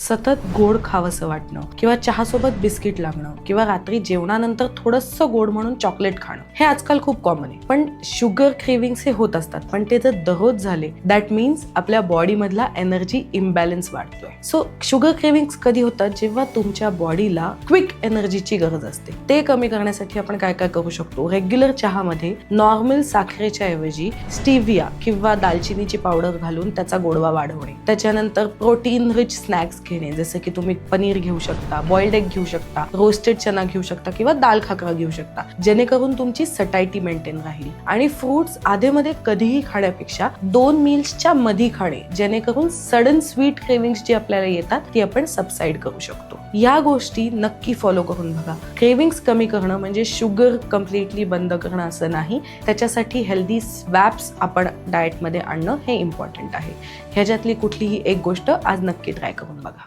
सतत गोड खावंसं वाटणं किंवा चहासोबत बिस्किट लागणं किंवा रात्री जेवणानंतर थोडंसं गोड म्हणून चॉकलेट खाणं हे आजकाल खूप कॉमन आहे. पण शुगर क्रेविंग्स हे होत असतात पण ते जर दररोज झाले दॅट मीन्स आपल्या बॉडीमधला एनर्जी इम्बॅलन्स वाढतोय. सो शुगर क्रेविंग्स कधी होतात? जेव्हा तुमच्या बॉडीला क्विक एनर्जीची गरज असते. ते कमी करण्यासाठी आपण काय काय करू शकतो? रेग्युलर चहामध्ये नॉर्मल साखरेच्या ऐवजी स्टिव्हिया किंवा दालचिनीची पावडर घालून त्याचा गोडवा वाढवणे. त्याच्यानंतर प्रोटीन रिच स्नॅक्स घेणे जसं की तुम्ही पनीर घेऊ शकता बॉइल्ड एग घेऊ शकता रोस्टेड चना घेऊ शकता किंवा दाल खाकरा घेऊ शकता. जेणेकरून तुमची सटायटी मेंटेन राहील. आणि फ्रुट्स आधेमध्ये कधीही खाण्यापेक्षा दोन मील्सच्या मधी खाणे जेणेकरून सडन स्वीट क्रेविंग्स जी आपल्याला येतात ती आपण सबसाईड करू शकतो. या गोष्टी नक्की फॉलो करून बघा. क्रेविंग्स कमी करणं म्हणजे शुगर कम्प्लिटली बंद करणं असं नाही. त्याच्यासाठी हेल्दी स्वॅप्स आपण डाएटमध्ये आणणं हे इम्पॉर्टंट आहे. ह्याच्यातली कुठलीही एक गोष्ट आज नक्की ट्राय करून बघा.